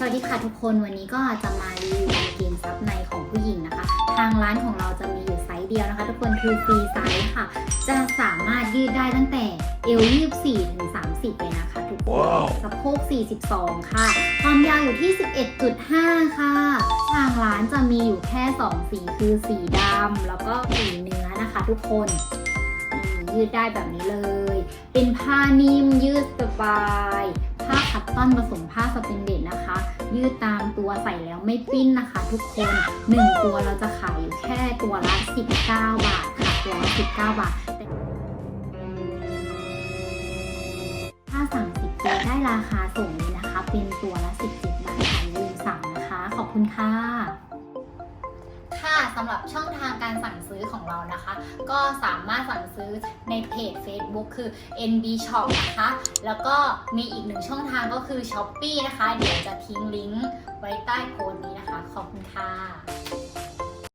สวัสดีค่ะทุกคนวันนี้ก็จะมารีวิวกางเกงซับในของผู้หญิงนะคะ ทางร้านของเราจะมีอยู่ไซส์เดียวนะคะ ทุกคนคือฟรีไซส์ค่ะ จะสามารถยืดได้ตั้งแต่เอว24ถึง30เลยนะคะ ทุกคนว้าวสะโพก42 ค่ะ ความยาวอยู่ที่ 11.5 ค่ะ ทางร้านจะมีอยู่แค่ 2 สีคือสีดำแล้วก็สีเนื้อนะคะ ทุกคนนี่ยืดได้แบบนี้เลย เป็นผ้านิ่มยืดสบายผ้า คัตตอนผสมผ้าสเปนเดตนะคะ ยืดตามตัวใส่แล้วไม่ปิ้นนะคะ ทุกคน 1 ตัวเราจะขายอยู่แค่ตัวละ 19 บาทค่ะตัวละ19 บาทถ้าสั่ง10ตัวได้ราคาส่งเลยนะคะ เป็นตัวละ 17 บาทค่ะลืมสั่งนะคะ ขอบคุณค่ะ สำหรับช่องทางการสั่งซื้อของเรานะคะ ก็สามารถสั่งซื้อในเพจ Facebook คือ NB Shop นะคะ แล้วก็มีอีกหนึ่งช่องทางก็คือ s h อ p e e นะคะ เดี๋ยวจะทิ้งลิงก์ไว้ใต้โพสต์นี้นะคะ ขอบคุณค่ะ